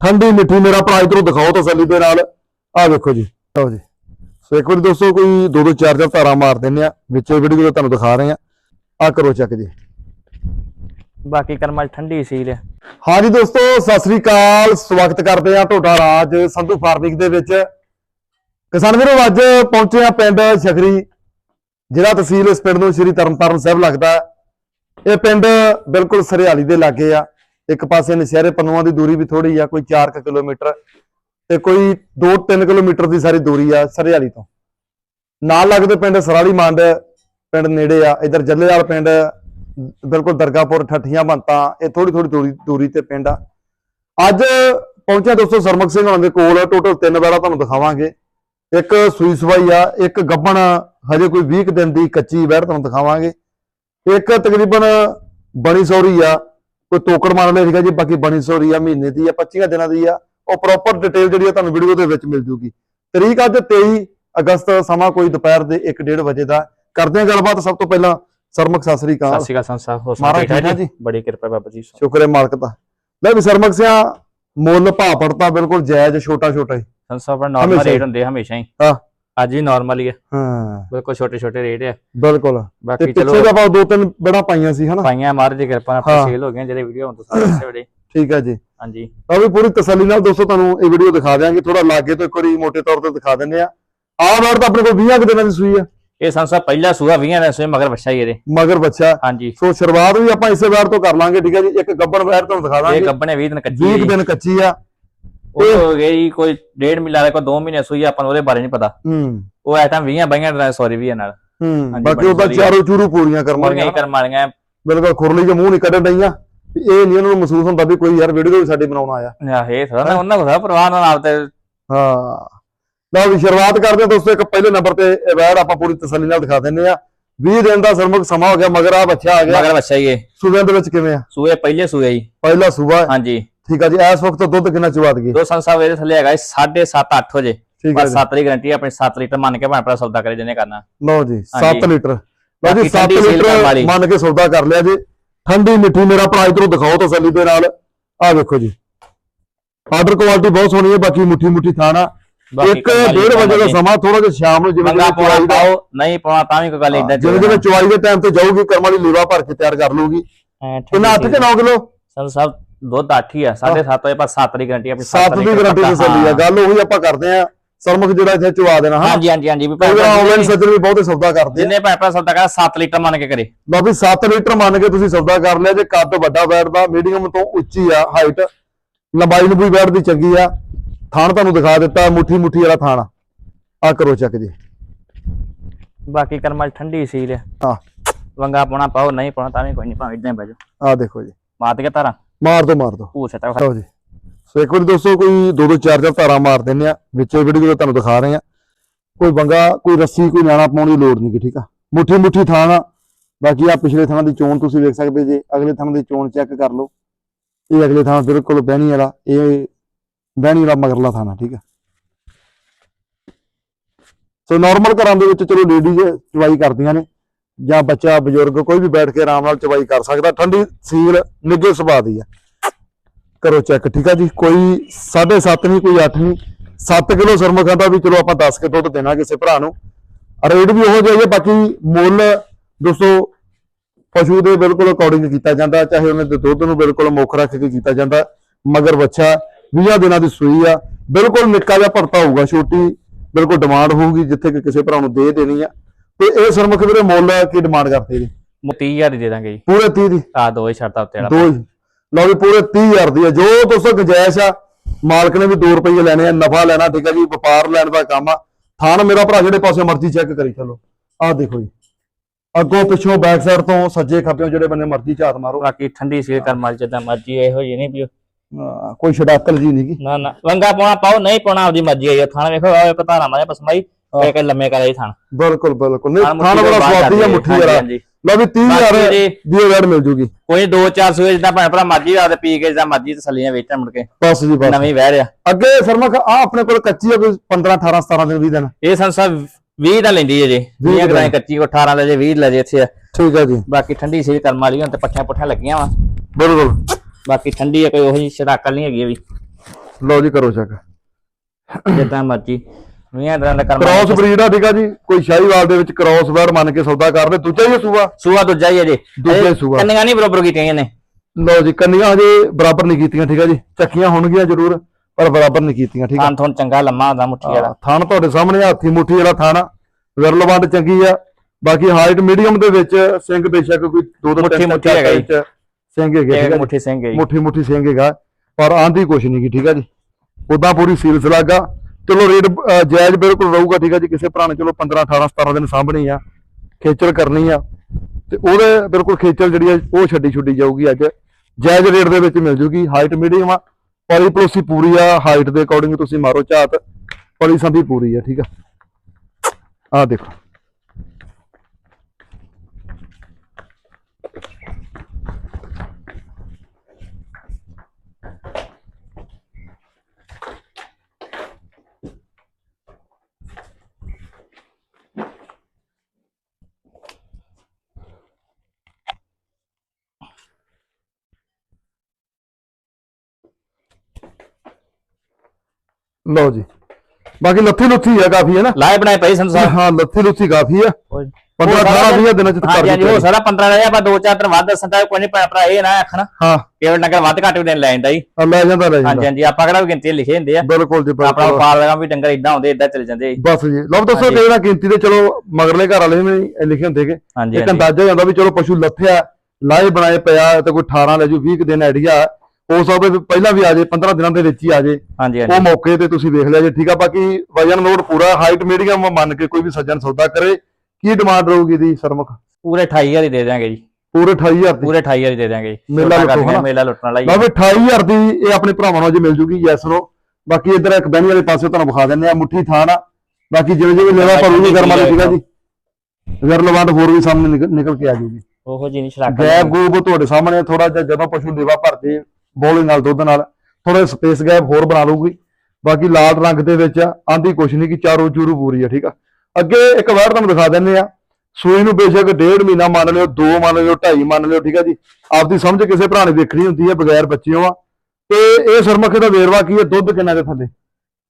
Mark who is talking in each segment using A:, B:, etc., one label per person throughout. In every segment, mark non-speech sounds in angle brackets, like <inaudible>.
A: ਠੰਡੀ ਮਿੱਠੀ ਮੇਰਾ ਭਰਾ ਇਧਰੋਂ ਦਿਖਾਓ ਤਸੱਲੀ ਦੇ ਨਾਲ। ਆਹ ਵੇਖੋ ਜੀ। ਲਓ ਜੀ। ਸੋ ਇੱਕ ਵਾਰੀ ਦੋਸਤੋ ਕੋਈ ਦੋ ਦੋ ਚਾਰ ਚਾਰ ਧਾਰਾਂ ਮਾਰ ਦਿੰਨੇ ਆ ਵਿੱਚੇ ਵੀਡੀਓ ਦੇ ਤੁਹਾਨੂੰ ਦਿਖਾ ਰਹੇ ਆ ਆ ਕਰੋ ਚੱਕ ਜੀ।
B: ਬਾਕੀ ਕਰਮਾਂ 'ਚ ਠੰਡੀ ਸੀਲ ਆ।
A: ਹਾਂਜੀ ਦੋਸਤੋ ਸਤਿ ਸ੍ਰੀ ਅਕਾਲ। ਸਵਾਗਤ ਕਰਦੇ ਆ ਤੁਹਾਡਾ ਰਾਜ ਸੰਧੂ ਫਾਰਮਿੰਗ ਦੇ ਵਿੱਚ। ਕਿਸਾਨ ਵੀਰੋ ਅੱਜ ਪਹੁੰਚੇ ਆ ਪਿੰਡ ਛਕਰੀ। ਜ਼ਿਲ੍ਹਾ ਤਹਿਸੀਲ ਇਸ ਪਿੰਡ ਨੂੰ ਸ਼੍ਰੀ ਤਰਨਤਾਰਨ ਸਾਹਿਬ ਲੱਗਦਾ ਹੈ। ਇਹ ਪਿੰਡ ਬਿਲਕੁਲ ਸਰਿਆਲੀ ਦੇ ਲਾਗੇ ਆ। ਇੱਕ ਪਾਸੇ ਨਸ਼ਹਿਰੇ ਪੰਨੂਆਂ ਦੀ ਦੂਰੀ ਵੀ ਥੋੜੀ ਆ, ਕੋਈ 4 ਕਿਲੋਮੀਟਰ ਤੇ ਕੋਈ 2-3 ਕਿਲੋਮੀਟਰ ਦੀ ਸਾਰੀ ਦੂਰੀ ਆ ਸਰਹਾਲੀ ਤੋਂ। ਨਾਲ ਲੱਗਦੇ ਪਿੰਡ ਸਰਾਲੀ ਮੰਡ, ਪਿੰਡ ਨੇੜੇ ਆ, ਇਧਰ ਜੱਲੇਵਾਲ ਪਿੰਡ, ਬਿਲਕੁਲ ਦਰਗਾਪੁਰ ਠੱਠੀਆਂ, ਬੰਤਾਂ, ਇਹ ਥੋੜੀ ਥੋੜੀ ਦੂਰੀ ਦੂਰੀ ਤੇ ਪਿੰਡ ਆ। ਅੱਜ ਪਹੁੰਚਿਆ ਦੋਸਤੋ ਸਰਮਕ ਸਿੰਘ ਹੋਣਾ ਦੇ ਕੋਲ ਟੋਟਲ ਤਿੰਨ ਵਾਰਾ ਤੁਹਾਨੂੰ ਦਿਖਾਵਾਂਗੇ। ਇੱਕ ਸੂਈ ਸਵਾਈ ਆ, ਇੱਕ ਗੱਬਣ, ਹਜੇ ਕੋਈ 20 ਕੁ ਦਿਨ ਦੀ ਕੱਚੀ ਵੈਰ ਤੁਹਾਨੂੰ ਦਿਖਾਵਾਂਗੇ। ਇੱਕ ਤਕਰੀਬਨ ਬਣੀ ਸੌਰੀ ਆ ਕੋਈ ਤੋਕੜ ਮਾਰ ਲਿਆ ਸੀਗਾ ਜੀ ਬਾਕੀ ਬਣੀ ਸੌਰੀ ਆ ਮਹੀਨੇ ਦੀ ਆ 25 ਦਿਨਾਂ ਦੀ ਆ ਉਹ ਪ੍ਰੋਪਰ ਡਿਟੇਲ ਜਿਹੜੀ ਆ ਤੁਹਾਨੂੰ ਵੀਡੀਓ ਦੇ ਵਿੱਚ ਮਿਲ ਜੂਗੀ। ਤਰੀਕ ਅੱਜ 23 ਅਗਸਤ ਸਮਾਂ ਕੋਈ ਦੁਪਹਿਰ ਦੇ 1:30 ਵਜੇ ਦਾ। ਕਰਦੇ ਹਾਂ ਗੱਲਬਾਤ ਸਭ ਤੋਂ ਪਹਿਲਾਂ ਸਰਮਕ ਸਤਿ ਸ੍ਰੀ
B: ਸਤਿ
A: ਅਕਾਲ
B: ਸ਼੍ਰੀ ਅਕਾਲ ਸੰਤ ਸਾਹਿਬ
A: ਜੀ?
B: ਬੜੀ ਕਿਰਪਾ ਬਾਬਾ ਜੀ
A: ਸ਼ੁਕਰ ਹੈ ਮਾਲਕ ਦਾ। ਲੈ ਵੀ ਸਰਮਕ ਸਿਆ ਮੁੱਲ ਭਾਅ ਪੜਤਾ ਬਿਲਕੁਲ ਜਾਇਜ਼ ਛੋਟਾ ਛੋਟਾ ਹੀ।
B: ਸੰਤ ਸਾਹਿਬ ਨਾਰਮਲ। ਰੇਟ ਹੁੰਦੇ ਹਮੇਸ਼ਾ ਹੀ।
A: ਹਾਂ।
B: ਅੱਜ ਵੀ ਨਾਰਮਲ ਹੀ ਆ।
A: ਹਾਂ।
B: ਬਿਲਕੁਲ ਛੋਟੇ ਛੋਟੇ ਰੇਟ ਆ।
A: ਬਿਲਕੁਲ। ਤੇ
B: ਬਾਕੀ
A: ਪਿੱਛੇ
B: ਚਲੋ
A: ਦਾ ਆਪਾਂ ਦੋ ਤਿੰਨ ਬੜਾ ਪਾਈਆਂ ਸੀ ਹਨਾ?
B: ਪਾਈਆਂ ਮਹਾਰਾਜ ਦੀ ਕਿਰਪਾ ਨਾਲ
A: ਹਾਂ।
B: ਆਪਣੀ ਸੇਲ ਹੋ ਗਈਆਂ ਜਿਹੜੇ ਵੀਡੀਓ ਹੁਣ ਤੁਸੀਂ ਦੱਸੇ ਬੜੇ <coughs>
A: ਠੀਕ ਹੈ ਜੀ।
B: ਹਾਂਜੀ।
A: ਆ ਵੀ ਪੂਰੀ ਤਸੱਲੀ ਨਾਲ ਦੋਸਤੋ ਤੁਹਾਨੂੰ ਇਹ ਵੀਡੀਓ ਦਿਖਾ ਦਿਆਂਗੇ। ਥੋੜਾ ਲਾਗੇ ਤੋਂ ਇੱਕ ਵਾਰੀ ਮੋٹے ਤੌਰ ਤੇ ਦਿਖਾ ਦਿੰਦੇ ਆ। ਆਹ ਵਾਰ ਤਾਂ ਆਪਣੇ ਕੋਲ 20 ਕੁ ਦਿਨਾਂ ਦੀ ਸੂਈ ਆ।
B: ਇਹ ਸਾਹਿਬ ਪਹਿਲਾ ਸੂਆ 20 ਦਾ ਸੂਏ ਮਗਰ ਬੱਚਾ ਹੀ ਇਹਦੇ।
A: ਮਗਰ ਬੱਚਾ
B: ਹਾਂਜੀ।
A: ਸੋ ਸ਼ੁਰੂਆਤ ਵੀ ਆਪਾਂ ਇਸੇ ਵਾਰ ਤੋਂ ਕਰ ਲਾਂਗੇ ਠੀਕ ਹੈ ਜੀ? ਇੱਕ ਗੱਬਣ ਵੈਰ ਤੁਹਾਨੂੰ ਦਿਖਾ
B: ਇਹ
A: ਦਾਂਗੇ।
B: ਗੱਬਣੇ 20 ਦਿਨ ਕੱਚੀ
A: 20
B: ਹੈ
A: ਕੁ ਦਿਨ ਕੱਚੀ ਆ।
B: ਉਹ ਹੋ ਗਈ ਕੋਈ ਡੇਢ ਮਹੀਨਾ ਦਾ ਕੋਈ 2 ਮਹੀਨੇ ਸੂਈ ਆਪਾਂ ਨੂੰ ਉਹਦੇ ਬਾਰੇ ਨਹੀਂ ਪਤਾ।
A: ਹੂੰ।
B: ਉਹ ਐ ਤਾਂ 20 ਬਾਈਆਂ ਦਾ ਸੌਰੀ 20 ਨਾਲ।
A: ਹੂੰ ਬਾਕੀ ਉਹਦਾ। ਚਾਰੋ ਚੂਰੂ ਪੂਰੀਆਂ ਕਰਮਾਂ
B: ਗਈ ਕਰਮ ਵਾਲੀਆਂ।
A: ਬਿਲਕੁਲ ਖੁਰਲੀ ਚ ਮੂੰਹ ਨਹੀਂ ਕੱਢਣ ਡਈਆਂ। ਇਹ ਨਹੀਂ ਉਹਨਾਂ ਨੂੰ ਮਹਿਸੂਸ ਹੁੰਦਾ ਵੀ ਕੋਈ ਯਾਰ ਵੀਡੀਓ ਵੀ ਸਾਡੇ ਬਣਾਉਣ ਆਇਆ।
B: ਆਹ ਇਹ ਥੋੜਾ ਉਹਨਾਂ ਕੋਲ ਪਰਵਾਹ ਨਾਲ ਆਪ ਤੇ
A: ਹਾਂ। ਲਓ ਵੀ ਸ਼ੁਰੂਆਤ ਕਰਦੇ ਹਾਂ ਦੋਸਤੋ ਇੱਕ ਪਹਿਲੇ ਨੰਬਰ ਤੇ ਇਹ ਵੈੜ ਆਪਾਂ ਪੂਰੀ ਤਸੱਲੀ ਨਾਲ ਦਿਖਾ ਦਿੰਨੇ ਆ 20 ਦਿਨ ਦਾ ਸਰਮੁਖ ਸਮਾਂ ਹੋ ਗਿਆ ਮਗਰ ਆ ਬੱਚਾ ਆ ਗਿਆ।
B: ਮਗਰ ਬੱਚਾ ਹੀ ਇਹ
A: ਸੂਬਿਆਂ ਦੇ ਵਿੱਚ ਕਿਵੇਂ ਆ?
B: ਸੂਏ ਪਹਿਲੇ ਸੂਏ ਹੀ
A: ਪਹਿਲਾ ਸੂਬਾ।
B: ਹਾਂਜੀ।
A: ਠੀਕ ਆ ਜੀ ਇਸ ਵਕਤ ਦੁੱਧ ਕਿੰਨਾ ਚਵਾ ਦਈਏ
B: ਦੋ ਸੰਤ ਸਾਹਿਬ ਇਹਦੇ ਥੱਲੇ ਹੈਗਾ 7.5 8 ਵਜੇ
A: ਠੀਕ ਹੈ
B: ਬਸ
A: ਜੀ।
B: 7 ਦੀ ਗਾਰੰਟੀ ਆਪਣੀ 7 ਲੀਟਰ ਮੰਨ ਕੇ ਭਾਵੇਂ ਆਪਣਾ ਸੌਦਾ ਕਰੇ ਜਿਹਨੇ ਕਰਨਾ।
A: ਲਓ ਜੀ 7
B: ਹਾਂਜੀ।
A: ਲੀਟਰ। ਲਓ ਜੀ
B: ਬਾਕੀ
A: 7
B: ਠੰਡੀ ਸੀਲ ਕਰਨ
A: ਲੀਟਰ। ਮੰਨ ਕੇ ਸੌਦਾ ਕਰ ਲਿਆ ਜੀ। ਠੰਡੀ ਮਿੱਠੀ ਮੇਰਾ ਭਰਾ ਇਧਰੋਂ ਦਿਖਾਓ ਤਸੱਲੀ ਦੇ ਨਾਲ। ਆ ਵੇਖੋ ਜੀ। ਆਰਡਰ ਕੁਆਲਿਟੀ ਬਹੁਤ ਸੋਹਣੀ ਹੈ ਬਾਕੀ ਮੁੱਠੀ ਮੁੱਠੀ ਥਾਣਾ ਇੱਕ ਡੇਢ ਵਜੇ ਦਾ। ਸਮਾਂ ਥੋੜਾ ਜਿਹਾ ਸ਼ਾਮ ਨੂੰ ਜਿਵੇਂ ਜਿਵੇਂ ਚਵਾਈ ਦਾ
B: ਨਹੀਂ ਪਾਉਣਾ ਤਾਂ ਵੀ ਕੋਈ ਗੱਲ ਇਦਾਂ
A: ਜਿਵੇਂ ਜਿਵੇਂ ਚਵਾਈ ਦੇ ਟਾਈਮ ਤੇ ਜਾਊਗੀ ਕਰਮ ਵਾਲੀ ਲੇਵਾ ਭਰ ਕੇ ਤਿਆਰ ਕਰ ਲੂਗੀ ਕਿੰਨਾ 8 ਕਿ 9 ਕਿਲੋ?
B: ਸੰਤ ਸਾਹਿਬ ਦੁੱਧ 8 ਹੀ ਆ 7.5 ਵਜੇ ਪਰ 7 ਦੀ ਗਾਰੰਟੀ ਆਪਣੀ
A: 7 ਦੀ ਗਾਰੰਟੀ ਤਸੱਲੀ ਆ। ਗੱਲ ਉਹੀ ਆਪਾਂ ਕਰਦੇ ਆ ਸਰਮੁਖ ਜਿਹੜਾ ਇੱਥੇ ਚਵਾ ਦੇਣਾ
B: ਹਾਂਜੀ ਹਾਂਜੀ ਹਾਂਜੀ ਵੀ
A: ਵਾਰ ਆਨਲਾਈਨ ਸੱਜਣ ਵੀ ਬਹੁਤੇ ਸੌਦਾ ਕਰਦੇ
B: ਜਿੰਨੇ ਆਪਣਾ ਸੌਦਾ ਕਰਾ 7 ਲੀਟਰ ਮੰਨ ਕੇ ਕਰੇ।
A: ਵੀ 7 ਲੀਟਰ ਮੰਨ ਕੇ ਤੁਸੀਂ ਸੌਦਾ ਕਰ ਲਿਆ ਜੇ ਕੱਦ ਵੱਡਾ ਬੈਠਦਾ ਮੀਡੀਅਮ ਤੋਂ ਉੱਚੀ ਆ ਹਾਈਟ ਲੰਬਾਈ ਨੂੰ ਵੀ ਬੈਠਦੀ ਚੰਗੀ ਆ। ਥਾਣ ਤੁਹਾਨੂੰ ਦਿਖਾ ਦਿੱਤਾ ਮੁੱਠੀ ਮੁੱਠੀ ਵਾਲਾ ਥਾਣ। ਆ ਕਰੋ ਚੱਕ ਜੀ।
B: ਬਾਕੀ ਕਰਮਾਂ 'ਚ ਠੰਡੀ ਸੀਲ ਆ।
A: ਹਾਂ।
B: ਵੰਗਾ ਪਾਉਣਾ ਪਾਓ ਨਹੀਂ ਪਾਉਣਾ ਤਾਂ ਵੀ ਕੋਈ ਨਹੀਂ ਭਾਵੇਂ ਇਦਾਂ ਹੀ ਬੈਜੋ
A: ਆ ਦੇਖੋ ਜੀ।
B: ਮਾਰ ਕੇ ਧਾਰਾਂ।
A: ਮਾਰ ਦੋ ਮਾਰ ਦੋ।
B: ਭੂਰ ਸੱਟਾ
A: ਲਓ ਜੀ। ਸੋ ਇੱਕ ਵਾਰੀ ਦੋਸਤੋ ਕੋਈ ਦੋ ਦੋ ਚਾਰ ਚਾਰ ਧਾਰਾਂ ਮਾਰ ਦਿੰਨੇ ਆ ਵਿੱਚੇ ਵੀਡੀਓ ਤੁਹਾਨੂੰ ਦਿਖਾ ਰਹੇ ਆ ਕੋਈ ਬੰਗਾ ਕੋਈ ਰੱਸੀ ਕੋਈ ਨਿਆਣਾ ਪਾਉਣ ਦੀ ਲੋੜ ਨਹੀਂ ਗੀ ਠੀਕ ਆ? ਮੁੱਠੀ ਮੁੱਠੀ ਥਾਣ ਆ। ਬਾਕੀ ਆ ਪਿਛਲੇ ਥਾਂ ਦੀ ਚੋਣ ਤੁਸੀਂ ਵੇਖ ਸਕਦੇ ਜੇ। ਅਗਲੇ ਥਾਂ ਦੀ ਚੋਣ ਚੈੱਕ ਕਰ ਲਓ। ਇਹ ਅਗਲੇ ਥਾਂ ਬਿਲਕੁਲ ਬਹਿਣੀ ਵਾਲਾ ਇਹ ਬਹਿਣੀ ਵਾਲਾ ਮਗਰਲਾ ਥਾਣਾ ਠੀਕ ਆ? ਸੋ ਨਾਰਮਲ ਘਰਾਂ ਦੇ ਵਿੱਚ ਚਲੋ ਲੇਡੀਜ਼ ਚਵਾਈ ਕਰਦੀਆਂ ਨੇ। ਜਾਂ ਬੱਚਾ, ਬਜ਼ੁਰਗ ਕੋਈ ਵੀ ਬੈਠ ਕੇ ਆਰਾਮ ਨਾਲ ਚਵਾਈ ਕਰ ਸਕਦਾ, ਠੰਡੀ ਸੀਲ ਨਿੱਘੇ ਸੁਭਾਅ ਦੀ ਆ। ਕਰੋ ਚੈੱਕ, ਠੀਕ ਆ ਜੀ? ਕੋਈ 7.5 ਨਹੀਂ, ਕੋਈ 8 ਨਹੀਂ। 7 ਕਿਲੋ ਸਰਮਖਾਂ ਦਾ ਵੀ ਚਲੋ ਆਪਾਂ 10 ਕੇ ਦੁੱਧ ਦੇਣਾ ਕਿਸੇ ਭਰਾ ਨੂੰ। ਰੇਟ ਵੀ ਉਹੋ ਜਿਹਾ ਹੀ ਹੈ ਬਾਕੀ ਮੁੱਲ ਦੋਸਤੋ, ਪਸ਼ੂ ਦੇ ਬਿਲਕੁਲ ਅਕੋਰਡਿੰਗ ਕੀਤਾ ਜਾਂਦਾ, ਚਾਹੇ ਉਹਨਾਂ ਦੇ ਦੁੱਧ ਨੂੰ ਬਿਲਕੁਲ ਮੁੱਖ ਰੱਖ ਕੇ ਕੀਤਾ ਜਾਂਦਾ, ਮਗਰ ਬੱਚਾ 20 ਦਿਨਾਂ ਦੀ ਸੂਈ ਆ। ਬਿਲਕੁਲ ਨਿੱਕਾ ਜਿਹਾ ਭਰਤਾ ਹੋਊਗਾ, ਛੋਟੀ ਬਿਲਕੁਲ ਡਿਮਾਂਡ ਹੋਊਗੀ, ਜਿੱਥੇ ਕਿ ਕਿਸੇ ਭਰਾ ਨੂੰ ਦੇ ਦੇਣੀ ਆ। ਤੇ ਇਹ ਸਰਮਖ ਵੀਰੇ ਮੁੱਲ ਕੀ ਡਿਮਾਂਡ ਕਰਦੇ ਜੀ?
B: 30000 ਦੀ ਦੇ ਦਾਂਗੇ ਜੀ।
A: ਪੂਰੇ 30 ਦੀ?
B: ਆ ਦੋ ਹੀ ਛੱਡਤਾ ਉੱਤੇ ਵਾਲਾ
A: ਦੋ ਹੀ। ਲਓ ਵੀ ਪੂਰੇ 30000 ਦੀ ਹੈ। ਜੋ ਦੋਸਤੋ ਗੁੰਜਾਇਸ਼ ਆ ਮਾਲਕ ਨੇ ਵੀ 2 ਰੁਪਏ ਲੈਣੇ ਆ ਨਫਾ ਲੈਣਾ ਠੀਕ ਹੈ ਜੀ ਵਪਾਰ ਲੈਣ ਦਾ ਕੰਮ ਆ। ਥਾਣ ਮੇਰਾ ਭਰਾ ਜਿਹੜੇ ਪਾਸੇ ਮਰਜ਼ੀ ਚੈੱਕ ਕਰੀ ਚਲੋ। ਆਹ ਦੇਖੋ ਜੀ। ਅੱਗੋਂ ਪਿੱਛੋਂ ਬੈਕ ਸਾਈਡ ਤੋਂ ਸੱਜੇ ਖੱਬਿਓਂ ਜਿਹੜੇ ਬੰਨੇ ਮਰਜ਼ੀ ਝਾਤ ਮਾਰੋ।
B: ਬਾਕੀ ਠੰਡੀ ਸੀਲ ਕਰਮ ਵਾਲੀ ਜਿੱਦਾਂ ਮਰਜ਼ੀ ਇਹੋ ਜਿਹੀ ਨਹੀਂ ਵੀ
A: ਆਹ, ਕੋਈ ਛਡਾਕਲ ਜੀ ਨਹੀਂ ਗੀ।
B: ਨਾ ਨਾ। ਵੰਗਾ ਪਾਉਣਾ ਪਾਓ ਨਹੀਂ ਪਾਉਣਾ ਆਪਦੀ ਮਰਜ਼ੀ ਹੈ ਥਾਣਾ ਵੇਖੋ ਆਏ ਪਤਾ ਨਾ ਮਾਰੇ ਪਸਮਾਈ ਇੱਕ ਲੰਮੇ ਕਰਾਈ ਥਾਣ।
A: ਬਿਲਕੁਲ ਬਿਲਕੁਲ। ਨਹੀਂ
B: ਥਾਣ
A: ਬੜਾ ਸਵਾਦੀ ਆ ਮੁੱਠੀ ਵਾਲਾ। ਲਓ ਵੀ 30000
B: ਬਾਕੀ ਜੀ-
A: ਦੀ ਰੇਡ ਮਿਲ ਜੂਗੀ।
B: ਕੋਈ 2-4 ਸੂਏ ਜਿੱਦਾਂ ਭਾਵੇਂ ਭਰਾ ਮਰਜ਼ੀ ਆ ਤੇ ਪੀ ਕੇ ਜਿੱਦਾਂ ਮਰਜ਼ੀ ਤਸੱਲੀਆਂ ਵੇਚਣ ਮੁੜ ਕੇ।
A: ਬਸ ਜੀ ਬਸ।
B: ਨਵੀਂ ਵਹਿ ਰਿਆ
A: ਅੱਗੇ ਸਰਮਖ ਆ ਆਪਣੇ ਕੋਲ ਕੱਚੀ ਆ ਕੋਈ 15 18 17 ਦਿਨ 20 ਦਿਨ।
B: ਇਹ ਸੰਸਾ 20 ਦਾ ਲੈਂਦੀ ਹੈ ਜੀ। 20
A: ਦਾ।
B: ਗ੍ਰਾਮ ਕੱਚੀ ਕੋ 18 ਲੈ ਜੇ 20 ਲੈ ਜੇ ਇੱਥੇ। ਆ।
A: ਠੀਕ ਹੈ ਜੀ।
B: ਬਾਕੀ ਠੰਡੀ ਸੀਲ ਕਰਮ ਵਾਲੀ ਹੁਣ ਤੇ ਪੱਠਿਆਂ ਪੁੱਠਿਆਂ ਲੱਗੀਆਂ ਵਾ।
A: ਬਿਲਕੁਲ।
B: ਬਾਕੀ ਠੰਡੀ ਹੈ ਕੋਈ ਉਹੀ ਸ਼ਰਾਕਲ ਨਹੀਂ ਹੈਗੀ ਵੀ।
A: ਲਓ ਜੀ ਕਰੋ ਚੈੱਕ
B: ਜਿੱਦਾਂ ਮਰਜ਼ੀ। ਵੀਆਂ ਤਰ੍ਹਾਂ ਦਾ ਕਰਮ
A: ਕ੍ਰਾਸ ਬਰੀਡ ਆ ਠੀਕ ਆ ਜੀ? ਕੋਈ ਸ਼ਾਹੀਵਾਲ ਦੇ ਵਿੱਚ ਕ੍ਰਾਸ ਬਰਡ ਮੰਨ ਕੇ ਸੌਦਾ ਕਰਦੇ ਦੂਜਾ ਹੀ ਸੂਆ?
B: ਸੂਆ ਦੂਜਾ ਹੀ ਹੈ ਜੀ।
A: ਦੂਜਾ ਸੂਆ।
B: ਕੰਨੀਆਂ ਨਹੀਂ ਬਰੋਬਰ ਕੀਤੀਆਂ ਨੇ
A: ਲਓ ਜੀ ਕੰਨੀਆਂ ਹਜੇ ਬਰਾਬਰ ਨਹੀਂ ਕੀਤੀਆਂ ਠੀਕ ਆ ਜੀ? ਚੱਕੀਆਂ ਹੋਣਗੀਆਂ ਜ਼ਰੂਰ ਪਰ ਬਰਾਬਰ ਨਹੀਂ ਕੀਤੀਆਂ ਠੀਕ ਆ?
B: ਥੋਨ ਚੰਗਾ ਲੰਮਾ ਹੁੰਦਾ ਮੁੱਠੀ ਵਾਲਾ।
A: ਥਣ ਤੁਹਾਡੇ ਸਾਹਮਣੇ ਹੱਥੀ ਮੁੱਠੀ ਜਿਹੜਾ ਥਣ ਵਿਰਲਵੰਡ ਚੰਗੀ ਆ। ਬਾਕੀ ਹਾਈਟ ਮੀਡੀਅਮ ਦੇ ਵਿੱਚ ਸਿੰਘ ਬੇਸ਼ੱਕ ਕੋਈ ਦੋ ਦੋ
B: ਮੁੱਠੀ- ਮੁੱਠੀ ਹੈਗਾ ਜੀ।
A: ਸਿੰਘ ਹੈਗੇ ਠੀਕ ਆ
B: ਮੁੱਠੀ ਸਿੰਘ ਹੈ ਜੀ
A: ਮੁੱਠੀ ਮੁੱਠੀ ਸਿੰਘ ਹੈਗਾ ਪਰ ਆਂਦੀ ਕੁਛ ਨਹੀਂ ਗੀ ਠੀਕ ਆ ਜੀ? ਉਦਾਂ ਪੂਰੀ ਸੀਲਸ ਲੱਗਾ ਚਲੋ ਰੇਟ ਜਾਇਜ਼ ਬਿਲਕੁਲ ਰਹੂਗਾ, ਠੀਕ ਆ ਜੀ। ਕਿਸੇ ਭਰਾ ਨੇ ਚਲੋ 15 18 17 ਦਿਨ ਸਾਂਭਣੀ ਆ, ਖੇਚਲ ਕਰਨੀ ਆ। ਤੇ ਉਹਦੇ ਬਿਲਕੁਲ ਖੇਚਲ ਜਿਹੜੀ ਆ, ਉਹ ਛੱਡੀ ਛੁੱਡੀ ਜਾਊਗੀ ਅੱਜ। ਜਾਇਜ਼ ਰੇਟ ਦੇ ਵਿੱਚ ਮਿਲ ਜੂਗੀ। ਹਾਈਟ ਮੀਡੀਅਮ ਆ। ਪਲੀ ਪਲੋਸੀ ਪੂਰੀ ਆ। ਹਾਈਟ ਦੇ ਅਕੋਰਡਿੰਗ ਤੁਸੀਂ ਮਾਰੋ ਝਾਤ। ਪਲੀ ਸੰਭੀ ਪੂਰੀ ਆ, ਠੀਕ ਆ। ਆ ਦੇਖੋ। ਲਓ ਜੀ। ਬਾਕੀ ਲੱਥੀ ਲੁੱਥੀ ਆ ਕਾਫੀ ਹੈ ਨਾ?
B: ਲਾਏ ਬਣਾਏ ਪਈ ਸੰਸਾਰ
A: ਹਾਂ ਲੱਥੀ ਲੁੱਥੀ ਕਾਫੀ ਆ। 15 18 20 ਦਿਨਾਂ ਚ ਕਰ ਦਿੱਤੀ
B: ਉਹ ਸਾਰਾ 15 ਰਹਿ ਆਪਾਂ ਦੋ ਚਾਰ ਦਿਨ ਵੱਧ ਦੱਸਣ ਤਾਂ ਕੋਈ ਨਹੀਂ ਭਰਾ ਇਹ ਨਾ ਆਖਣ
A: ਹਾਂ।
B: ਕੇਵਲ ਨਗਰ ਵੱਧ ਘੱਟ ਵੀ ਦਿਨ ਲੈ ਜਾਂਦਾ ਜੀ।
A: ਆ ਲੈ ਜਾਂਦਾ ਲੈ ਜਾਂਦਾ।
B: ਹਾਂਜੀ ਆਪਾਂ ਕਿਹੜਾ ਗਿਣਤੀ ਲਿਖੇ ਹੁੰਦੇ ਆ।
A: ਬਿਲਕੁਲ ਜੀ
B: ਆਪਣਾ ਪਾਲ ਲਗਾ ਵੀ ਡੰਗਰ ਇਦਾਂ ਹੁੰਦੇ ਇਦਾਂ ਚਲੇ ਜਾਂਦੇ।
A: ਬਸ ਜੀ। ਲਓ ਦੱਸੋ। ਕਿਹੜਾ ਗਿਣਤੀ ਦੇ ਚਲੋ ਮਗਰਲੇ ਘਰ ਵਾਲੇ ਵੀ ਲਿਖੇ ਹੁੰਦੇ ਕਿ।
B: ਹਾਂਜੀ
A: ਇੱਕ ਅੰਦਾਜ਼ਾ ਜਾਂਦਾ ਵੀ ਚਲੋ ਪਸ਼ੂ ਲੱਥਿਆ ਲਾਏ ਬਣਾਏ ਪਿਆ ਤੇ ਕੋਈ 18 ਲੈ ਜੂ 20 ਕੁ ਦਿਨ ਆਈਡੀਆ ਹੋ ਸਕਦਾ ਪਹਿਲਾਂ ਵੀ ਆ ਜੇ 15 ਦਿਨਾਂ ਦੇ ਵਿੱਚ ਹੀ ਆ ਜੇ।
B: ਹਾਂਜੀ
A: ਉਹ
B: ਹਾਂਜੀ
A: ਮੌਕੇ ਤੇ ਤੁਸੀਂ ਵੇਖ ਲਿਆ ਜੇ ਠੀਕ ਆ? ਬਾਕੀ ਵਜਨ ਲੋਡ ਪੂਰਾ ਹਾਈਟ ਮੀਡੀਅਮ ਮੰਨ ਕੇ ਕੋਈ ਵੀ ਸੱਜਣ ਸੌਦਾ ਕਰੇ। ਕੀ ਡਿਮਾਂਡ ਰਹੂਗੀ ਦੀ ਸਰਮੁਖ
B: ਪੂਰੇ 28000 ਹੀ ਦੇ ਦਿਆਂਗੇ ਜੀ।
A: ਪੂਰੇ 28000 ਦੀ?
B: ਪੂਰੇ 28000 ਹੀ ਦੇ ਦਿਆਂਗੇ ਜੀ।
A: ਮੇਲਾ
B: ਛੋਟਾ
A: ਲੁੱਟੋ
B: ਕਰਕੇ
A: ਹਨਾ?
B: ਮੇਲਾ ਲੁੱਟਣ ਵਾਲਾ।
A: ਵੀ 28000 ਦੀ ਇਹ ਆਪਣੇ ਭਰਾਵਾਂ ਨੂੰ ਅੱਜ ਮਿਲ ਜੂਗੀ ਯੈਸ ਨੋ ਬਾਕੀ ਇਧਰ ਇੱਕ ਬੈਣੀ ਵਾਲੇ ਪਾਸੇ ਤੁਹਾਨੂੰ ਵਿਖਾ ਦਿੰਦੇ ਆ ਮੁੱਠੀ ਥਾਣ ਆ ਬਾਕੀ ਜਿਵੇਂ ਜਿਵੇਂ ਲੈਵਾ ਭਰੂਗੀ ਗਰਮਾ ਦੇ ਆ ਜੀ। ਗਰਲਵਾਂਡ ਹੋਰ ਵੀ ਸਾਹਮਣੇ ਨਿਕਲ- ਕੇ ਆ ਜੂਗੀ।
B: ਉਹੋ ਜੀ ਨਹੀਂ ਸ਼ਰਾਕਾ
A: ਗੈਪ ਗੂਪ ਤੁਹਾਡੇ ਸਾਹਮਣੇ ਥੋੜਾ ਜਿਹਾ ਜਦੋਂ ਪਸ਼ੂ ਲੇਵਾ ਭਰਦੇ ਬੋਲੇ ਨਾਲ ਦੁੱਧ ਨਾਲ ਥੋੜਾ ਸਪੇਸ ਗੈਪ ਹੋਰ ਬਣਾ ਲਊਗੀ। ਬਾਕੀ ਲਾਲ ਰੰਗ ਦੇ ਵਿੱਚ ਆਂਦੀ ਕੁਛ ਨਹੀਂ ਕਿ ਚਾਰੋ ਚੂਰੂ ਪੂਰੀ ਆ ਠੀਕ ਆ? ਅੱਗੇ ਇੱਕ ਵਾਰ ਤੁਹਾਨੂੰ ਦਿਖਾ ਦਿੰਦੇ ਆ। ਸੂਈ ਨੂੰ ਬੇਸ਼ੱਕ ਡੇਢ ਮਹੀਨਾ ਮੰਨ ਲਿਓ 2 ਮੰਨ ਲਿਓ 2.5 ਮੰਨ ਲਿਓ ਠੀਕ ਆ ਜੀ? ਆਪਦੀ ਸਮਝ ਕਿਸੇ ਭਰਾ ਨੇ ਵੇਖਣੀ ਹੁੰਦੀ ਹੈ ਬਗੈਰ ਬੱਚਿਓ ਆ। ਤੇ ਇਹ ਸਰਮਖੇ ਦਾ ਵੇਰਵਾ ਕੀ ਹੈ ਦੁੱਧ ਕਿੰਨਾ ਦੇ ਥੱਲੇ?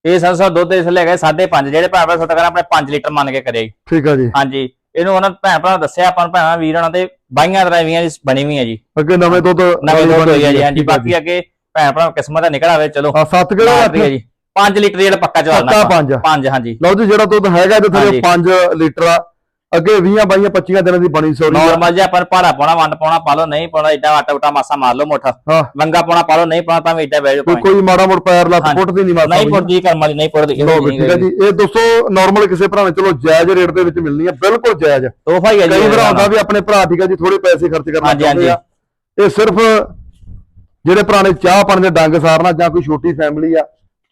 B: ਇਹ ਸੰਸਾ ਦੁੱਧ ਇਸ ਲਈ ਹੈਗਾ 5.5 ਜਿਹੜੇ ਭੈਣ ਭਰਾ ਸੌਦਾ ਕਰਨ ਆਪਣੇ 5 ਲੀਟਰ ਮੰਨ ਕੇ ਕਰੇ। ਜੀ।
A: ਠੀਕ ਆ ਜੀ।
B: ਹਾਂਜੀ। ਇਹਨੂੰ ਉਹਨਾਂ ਭੈਣ ਭਰਾ ਦੱਸਿਆ ਆਪਾਂ ਭੈਣਾਂ ਵੀਰ ਉਹਨਾਂ ਦੇ ਬਾਈਆਂ ਦਰਾਵੀਆਂ ਦੀ ਬਣੀ ਹੋਈ ਹੈ ਜੀ।
A: ਅੱਗੇ ਨਵੇਂ ਦੁੱਧ
B: ਨਵੇਂ ਦੁੱਧ ਹੋਈ ਹੈ ਜੀ ਹਾਂਜੀ ਬਾਕੀ ਅੱਗੇ ਭੈਣ ਭਰਾ ਕਿਸਮਤ ਦਾ ਨਿਕਲ ਆਵੇ ਚਲੋ।
A: ਹਾਂ ਸੱਤ ਕਿਲੋ
B: ਮਾਰਦੀ ਹੈ ਜੀ। 5 ਲੀਟਰ ਜਿਹੜਾ ਪੱਕਾ
A: ਪੱਕਾ
B: ਚਵਾਲਣਾ
A: ਪੰਜ ਆ।
B: 5 ਹਾਂਜੀ।
A: ਲਓ ਜੀ ਜਿਹੜਾ ਦੁੱਧ ਹੈਗਾ ਇਹਦੇ ਥੱਲੇ
B: ਹਾਂਜੀ।
A: 5 ਲੀਟਰ ਆ। ਅੱਗੇ 20 22 25 ਦਿਨਾਂ ਦੀ ਬਣੀ ਸੋਰੀ ਆ।
B: ਨਾਰਮਲ ਜਿਹਾ ਆਪਾਂ ਭਾੜਾ ਪਾਉਣਾ ਵੰਡ ਪਾਉਣਾ ਪਾ ਲਓ ਨਹੀਂ ਪਾਉਣਾ ਏਦਾਂ ਆਟਾ ਉਟਾ ਮਾਸਾ ਮਾਰ ਲਓ ਮੋਟਾ
A: ਹਾਂ।
B: ਵੰਗਾ ਪਾਉਣਾ ਪਾ ਲਓ ਨਹੀਂ ਪਾਉਣਾ ਤਾਂ ਵੀ ਏਦਾਂ ਬਹਿ ਜਾਓ
A: ਕੋਈ
B: ਭਾਵੇਂ।
A: ਕੋਈ ਮਾੜਾ ਮੋੜ ਪੈਰ ਲੱਤ
B: ਹਾਂਜੀ।
A: ਪੁੱਟਦੀ ਨਹੀਂ ਮਾਤਾ
B: ਨਹੀਂ ਪੁੱਟਦੀ ਕਰਮ ਵਾਲੀ ਨਹੀਂ ਪੁੱਟਦੀ
A: ਵੀ ਠੀਕ ਹੈ ਜੀ। ਇਹ ਦੋਸਤੋ ਨਾਰਮਲ ਕਿਸੇ ਭਰਾ ਨੇ ਚਲੋ ਜਾਇਜ਼ ਰੇਟ ਦੇ ਵਿੱਚ ਮਿਲਣੀ ਹੈ ਬਿਲਕੁਲ ਜਾਇਜ਼।
B: ਤੋਹਫਾ ਹੀ ਹੈ ਜੀ
A: ਕਈ ਭਰਾ ਹੁੰਦਾ ਵੀ ਆਪਣੇ ਭਰਾ ਠੀਕ ਹੈ ਜੀ ਥੋੜੇ ਪੈਸੇ ਖਰਚ ਕਰਨਾ
B: ਹਾਂਜੀ,
A: ਚਾਹੁੰਦੇ ਆ। ਇਹ ਸਿਰਫ ਜਿਹੜੇ ਭਰਾ ਨੇ ਚਾਹ ਪਾਣੀ ਦੇ ਡੰਗ ਸਾਰਨਾ ਜਾਂ ਕੋਈ ਛੋਟੀ ਫੈਮਿਲੀ ਆ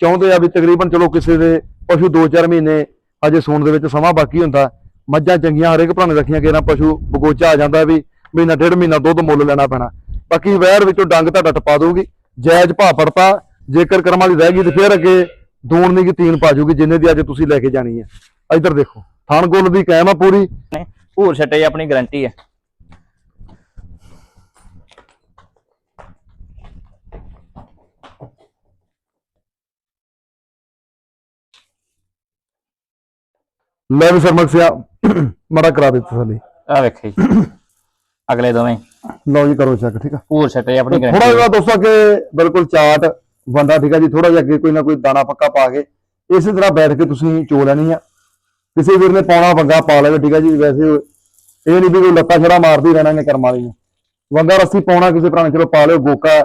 A: ਚਾਹੁੰਦੇ ਆ ਵੀ ਤਕਰੀਬਨ ਚਲੋ ਕਿਸੇ ਦੇ ਪਸ਼ੂ 2-4 ਮਹੀਨੇ ਅਜੇ ਸੂਣ ਦੇ ਵਿੱਚ ਸਮਾਂ ਬਾਕੀ ਹੁੰਦਾ। ਮੱਝਾਂ ਚੰਗੀਆਂ ਹਰੇਕ ਭਰਾ ਨੇ ਰੱਖੀਆਂ ਕਿ ਨਾ ਪਸ਼ੂ ਬਗੋਚਾ ਆ ਜਾਂਦਾ ਵੀ ਮਹੀਨਾ ਡੇਢ ਮਹੀਨਾ ਦੁੱਧ ਮੁੱਲ ਲੈਣਾ ਪੈਣਾ। ਬਾਕੀ ਵੈਰ ਵਿੱਚੋਂ ਡੰਗ ਤੁਹਾਡਾ ਟਪਾ ਦਊਗੀ ਜਾਇਜ਼ ਭਾਅ ਪੜਤਾ ਜੇਕਰ ਕਰਮਾਂ ਦੀ ਰਹਿ ਗਈ ਤੇ ਫਿਰ ਅੱਗੇ ਦੂਣ ਨਹੀਂ ਕਿ ਤੀਨ ਪਾ ਜੂਗੀ ਜਿੰਨੇ ਦੀ ਅੱਜ ਤੁਸੀਂ ਲੈ ਕੇ ਜਾਣੀ ਹੈ। ਇੱਧਰ ਦੇਖੋ ਥਣ ਗੁੱਲ ਦੀ ਕਾਇਮ ਆ ਪੂਰੀ।
B: ਭੂਰ ਛੱਟੇ ਆਪਣੀ ਗਾਰੰਟੀ ਹੈ।
A: ਲੈ ਵੀ ਸਰਮਕ ਸਿਆ ਮੜਾ ਕਰਾ ਦਿੱਤਾ ਥੱਲੇ
B: ਆ ਵੇਖੇ ਜੀ। ਅਗਲੇ ਦੋਵੇਂ।
A: ਲਓ ਜੀ ਕਰੋ ਚੈੱਕ ਠੀਕ ਆ?
B: ਭੂਰ ਛੱਟੇ ਆਪਣੀ
A: ਥੋੜਾ
B: ਗਾਰੰਟੀ
A: ਜਿਹਾ ਦੋਸਤੋ ਕਿ ਬਿਲਕੁਲ ਚਾਟ ਬੰਦਾ ਠੀਕ ਆ ਜੀ। ਥੋੜਾ ਜਿਹਾ ਅੱਗੇ ਕੋਈ ਨਾ ਕੋਈ ਦਾਣਾ ਪੱਕਾ ਪਾ ਕੇ ਇਸੇ ਤਰ੍ਹਾਂ ਬੈਠ ਕੇ ਤੁਸੀਂ ਚੋ ਲੈਣੀ ਆ। ਕਿਸੇ ਵੀਰ ਨੇ ਪਾਉਣਾ ਵੰਗਾ ਪਾ ਲਵੇ ਠੀਕ ਆ ਜੀ। ਵੈਸੇ ਇਹ ਨਹੀਂ ਵੀ ਕੋਈ ਲੱਤਾਂ ਛੜਾ ਮਾਰਦੀ ਰਹਿਣਾ ਨੇ ਕਰਮ ਵਾਲੀ ਨੂੰ। ਵੰਗਾ ਰੱਸੀ ਪਾਉਣਾ ਕਿਸੇ ਭਰਾ ਨੇ ਚਲੋ ਪਾ ਲਿਓ। ਗੋਕਾ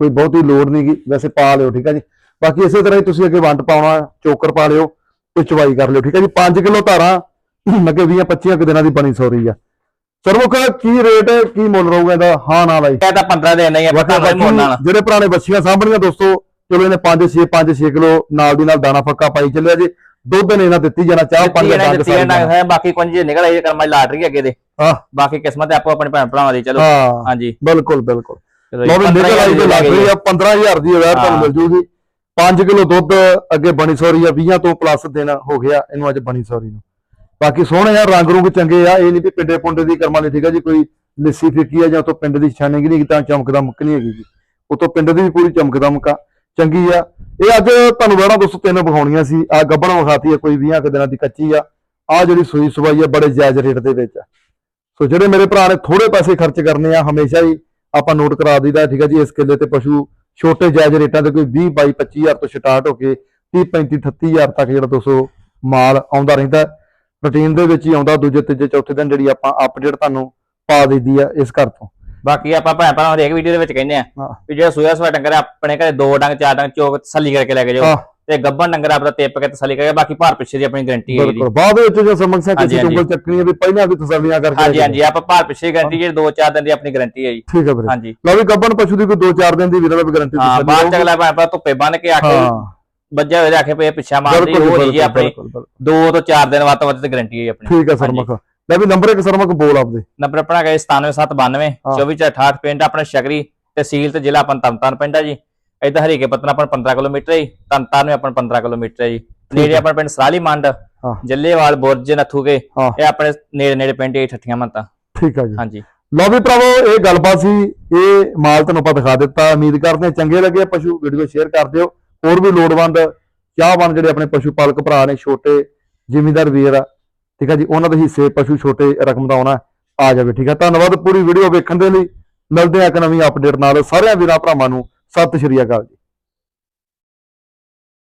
A: ਕੋਈ ਬਹੁਤੀ ਲੋੜ ਨਹੀਂ ਗੀ ਵੈਸੇ ਪਾ ਲਿਓ ਠੀਕ ਆ ਜੀ। ਬਾਕੀ ਇਸੇ ਤਰ੍ਹਾਂ ਹੀ ਤੁਸੀਂ ਅੱਗੇ ਵੰਡ ਪਾਉਣਾ ਚੋਕਰ ਪਾ ਲਿਓ ਤੇ ਚਵਾਈ ਕਰ ਲਿਓ ਠੀਕ ਆ ਜੀ। 5 ਕਿਲੋ ਧਾਰਾਂ ਅੱਗੇ 20 25 ਕੁ ਦਿਨਾਂ ਦੀ ਬਣੀ ਸੌਰੀ ਆ ਸਰਮੁਖ ਕੀ ਰੇਟ ਕੀ ਮੁੱਲ ਰਹੂਗਾ ਇਹਦਾ? ਹਾਂ ਨਾ ਬਾਈ।
B: ਇਹ ਤਾਂ 15 ਦੇ ਨਹੀਂ ਆ ਪਤਾ ਨਹੀਂ ਮੋੜਨਾ
A: ਬਾਕੀ ਜਿਹੜੇ ਪੁਰਾਣੇ ਬੱਚੀਆਂ ਸਾਂਭਣੀਆਂ ਦੋਸਤੋ ਚਲੋ ਇਹਨੇ 5 6 5 6 ਕਿਲੋ ਨਾਲ ਦੀ ਨਾਲ ਦਾਣਾ ਫੱਕਾ ਪਾਈ ਚੱਲਿਆ ਜੀ। ਦੁੱਧ ਨੇ ਇਹਨਾਂ ਦਿੱਤੀ ਜਾਣਾ ਚਾਹ ਪਾਣੀ ਦਾ ਡੰਗ ਸਾਰੀ ਜਾਣਾ।
B: ਹੈ ਬਾਕੀ ਜੇ ਨਿਕਲ ਆਈ ਕਰਮਾਂ ਲਾਟਰੀ ਅੱਗੇ ਦੇ।
A: ਹਾਂ।
B: ਬਾਕੀ ਕਿਸਮਤ ਆਪੋ ਆਪਣੇ ਭੈਣ ਭਰਾਵਾਂ ਦੀ ਚਲੋ।
A: ਹਾਂ।
B: ਹਾਂਜੀ।
A: ਬਿਲਕੁਲ ਬਿਲਕੁਲ। ਲਓ ਵੀ ਨਿਕਲ ਆਈ ਤੇ ਲੱਗ ਰਹੀ ਆ 15000 ਦੀ ਵੈਰ ਤੁਹਾਨੂੰ
B: ਹਾਂ।
A: ਮਿਲ ਜੂਗੀ। 5 ਕਿਲੋ ਦੁੱਧ ਅੱਗੇ ਬਣੀ ਸੌਰੀ ਆ 20 ਤੋਂ ਪਲੱਸ ਦਿਨ ਹੋ ਗਿਆ ਇਹਨੂੰ ਅੱਜ ਬਣੀ ਸੌਰੀ ਨੂੰ ਬਾਕੀ ਸੋਹਣੇ ਆ, ਰੰਗ ਰੁੰਗ ਚੰਗੇ ਆ, ਇਹ ਨਹੀਂ ਵੀ ਪਿੰਡੇ ਪੁੰਡੇ ਦੀ ਕਰਮਾਂ ਲਈ ਠੀਕ ਆ ਜੀ, ਕੋਈ ਲਿੱਸੀ ਫਿੱਕੀ ਆ ਜਾਂ ਉਤੋਂ ਪਿੰਡ ਦੀ ਛਾਨੇਗੀ ਨਹੀਂ ਤਾਂ ਚਮਕਦਾ ਮੁੱਕ ਨਹੀਂ ਹੈਗੀ ਜੀ। ਉਤੋਂ ਪਿੰਡ ਦੀ ਵੀ ਪੂਰੀ ਚਮਕਦਾ ਮੁੱਕਾ ਚੰਗੀ ਆ। ਇਹ ਅੱਜ ਤੁਹਾਨੂੰ ਬੜਾ ਦੋਸਤੋ ਤਿੰਨ ਵਿਖਾਉਣੀਆਂ ਸੀ, ਆ ਗੱਬਣ ਵਿਖਾਤੀ ਆ ਕੋਈ 20 ਕੁ ਦਿਨਾਂ ਦੀ ਕੱਚੀ ਆ ਆ ਜਿਹੜੀ ਸੂਈ ਸਵਾਈ ਆ ਬੜੇ ਜਾਇਜ਼ ਰੇਟ ਦੇ ਵਿੱਚ ਆ। ਸੋ ਜਿਹੜੇ ਮੇਰੇ ਭਰਾ ਨੇ ਥੋੜੇ ਪੈਸੇ ਖਰਚ ਕਰਨੇ ਆ, ਹਮੇਸ਼ਾ ਹੀ ਆਪਾਂ ਨੋਟ ਕਰਾ ਦਈਦਾ, ਠੀਕ ਆ ਜੀ, ਇਸ ਕਿੱਲੇ ਤੇ ਪਸ਼ੂ ਛੋਟੇ ਜਾਇਜ਼ ਰੇਟਾਂ ਤੇ ਕੋਈ 20 22 25000 ਤੋਂ ਸਟਾਰਟ ਹੋ ਕੇ 30 35 38000 ਤੱਕ ਜਿਹੜਾ ਦੋਸਤੋ ਮਾਲ ਆਉਂਦਾ ਰਹਿੰਦਾ। ਰੁਟੀਨ ਦੇ ਵਿੱਚ ਹੀ ਆਉਂਦਾ ਦੂਜੇ ਤੀਜੇ ਚੌਥੇ ਦਿਨ ਜਿਹੜੀ ਆਪਾਂ ਅਪਡੇਟ ਤੁਹਾਨੂੰ ਪਾ ਦਈਦੀ ਆ ਇਸ ਘਰ ਤੋਂ।
B: ਬਾਕੀ ਆਪਾਂ ਭੈਣ ਭਰਾ ਹਰੇਕ ਵੀਡੀਓ ਦੇ ਵਿੱਚ ਕਹਿੰਦੇ ਆ
A: ਹਾਂ।
B: ਵੀ ਜਿਹੜਾ ਸੂਆ ਸਵਾ ਡੰਗਰ ਆ, ਆਪਣੇ ਘਰੇ ਦੋ ਡੰਗ ਚਾਰ ਡੰਗ ਚੋਕ ਤਸੱਲੀ ਕਰਕੇ ਲੈ ਕੇ ਜਾਓ।
A: ਹਾਂ।
B: ਤੇ ਗੱਬਣ ਡੰਗਰ ਆਪਦਾ ਟਿੱਪ ਕੇ ਤਸੱਲੀ ਕਰਕੇ ਬਾਕੀ ਭਾਰ ਪਿੱਛੇ ਦੀ ਆਪਣੀ ਗਾਰੰਟੀ ਹੈ ਜੀ
A: ਬਿਲਕੁਲ ਬਾਅਦ ਵਿੱਚ ਜੇ ਸਮੱਸਿਆ
B: ਹਾਂਜੀ,
A: ਕਿਸੇ
B: ਹਾਂਜੀ।
A: ਉਂਗਲ ਚੱਕਣੀ ਹੈ ਵੀ ਪਹਿਲਾਂ ਵੀ ਤਸੱਲੀਆਂ ਕਰਕੇ
B: ਹਾਂਜੀ ਹਾਂਜੀ। ਆਪਾਂ ਭਾਰ ਪਿੱਛੇ ਗਾਰੰਟੀ ਜਿਹੜੀ ਦੋ ਚਾਰ ਦਿਨ ਦੀ ਆਪਣੀ ਗਾਰੰਟੀ ਹੈ ਜੀ।
A: ਠੀਕ ਹੈ ਵੀਰੇ।
B: ਹਾਂਜੀ।
A: ਲਓ ਵੀ ਗੱਬਣ ਪਸ਼ੂ ਦੀ ਕੋਈ 2-4 ਦਿਨ ਦੀ ਵੀਰੇ ਦਾ ਵੀ ਗਾਰੰਟੀ
B: ਹਾਂ ਬਾਅਦ ਚ ਅਗਲਾ ਭਾਵੇਂ ਧੁੱਪੇ ਬੰਨ ਕੇ ਆਖੇ
A: ਹਾਂ।
B: ਵੱਜਿਆ ਹੋਇਆ ਆਖੇ ਪਏ ਪਿੱਛਾ ਮਾਰਦੀ ਉਹ ਜੀ
A: ਬਿਲਕੁਲ,
B: ਆਪਣੀ
A: ਬਿਲਕੁਲ, ਬਿਲਕੁਲ।
B: ਦੋ ਤੋਂ ਚਾਰ ਦਿਨ ਵੱਧ ਤੋਂ ਵੱਧ ਗਾਰੰਟੀ ਹੈ ਆਪਣੀ।
A: ਠੀਕ ਹੈ ਸਰਮਖ ਲੈ ਵੀ ਨੰਬਰ ਇੱਕ ਸਰਮਖ ਬੋਲ ਆਪਦੇ।
B: ਨੰਬਰ ਆਪਣਾ ਹੈ। 97792
A: ਹਾਂ।
B: 2468 ਪਿੰਡ ਆਪਣਾ ਸ਼ਗਰੀ ਤਹਿਸੀਲ ਤੇ ਜ਼ਿਲ੍ਹਾ ਆਪਣਾ ਤਰਨਤਾਰਨ ਪਿੰਡ ਹੈ ਜੀ। ਇਧਰ ਹਰੀਕੇ ਪਤਨਾ ਆਪਣਾ 15 ਕਿਲੋਮੀਟਰ ਹੈ ਜੀ ਤਰਨਤਾਰਨ ਵੀ ਆਪਣਾ 15 ਕਿਲੋਮੀਟਰ ਹੈ ਜੀ। ਨੇੜੇ
A: ਹੈ।
B: ਆਪਣਾ ਪਿੰਡ ਸਰਾਲੀ ਮੰਡ
A: ਹਾਂ।
B: ਜੱਲੇਵਾਲ ਬੁਰਜ ਨਥੂਕੇ
A: ਹਾਂ।
B: ਇਹ ਆਪਣੇ ਨੇੜੇ ਨੇੜੇ ਪਿੰਡ ਇਹ ਠੱਠੀਆਂ ਮੰਤਾ।
A: ਠੀਕ ਹੈ ਜੀ।
B: ਹਾਂਜੀ।
A: ਲਓ ਵੀ ਭਰਾਵੋ ਇਹ ਗੱਲਬਾਤ ਸੀ ਇਹ ਮਾਲ ਤੁਹਾਨੂੰ ਆਪਾਂ ਦਿਖਾ ਦਿੱਤਾ। ਉਮੀਦ ਕਰਦੇ ਹਾਂ ਚੰਗੇ ਲੱਗੇ ਪਸ਼ੂ ਵੀਡੀਓ ਸ਼ੇਅਰ ਕਰ ਦਿਓ। ਹੋਰ ਵੀ ਲੋੜਵੰਦ ਚਾਹਵਾਨ ਜਿਹੜੇ ਆਪਣੇ ਪਸ਼ੂ ਪਾਲਕ ਭਰਾ ਨੇ, ਛੋਟੇ ਜ਼ਿਮੀਂਦਾਰ ਵੀਰ ਆ, ਠੀਕ ਹੈ ਜੀ, ਉਹਨਾਂ ਦੇ ਹਿੱਸੇ ਪਸ਼ੂ ਛੋਟੇ ਰਕਮ ਦਾ ਆਉਣਾ ਆ ਜਾਵੇ, ਠੀਕ ਹੈ ਧੰਨਵਾਦ ਪੂਰੀ ਵੀਡੀਓ ਵੇਖਣ ਦੇ ਲਈ। ਮਿਲਦੇ ਆ ਇੱਕ ਨਵੀਂ ਅਪਡੇਟ ਨਾਲ। ਸਾਰਿਆਂ ਵੀਰਾਂ ਭਰਾਵਾਂ ਨੂੰ ਸਤਿ ਸ਼੍ਰੀ ਅਕਾਲ ਜੀ।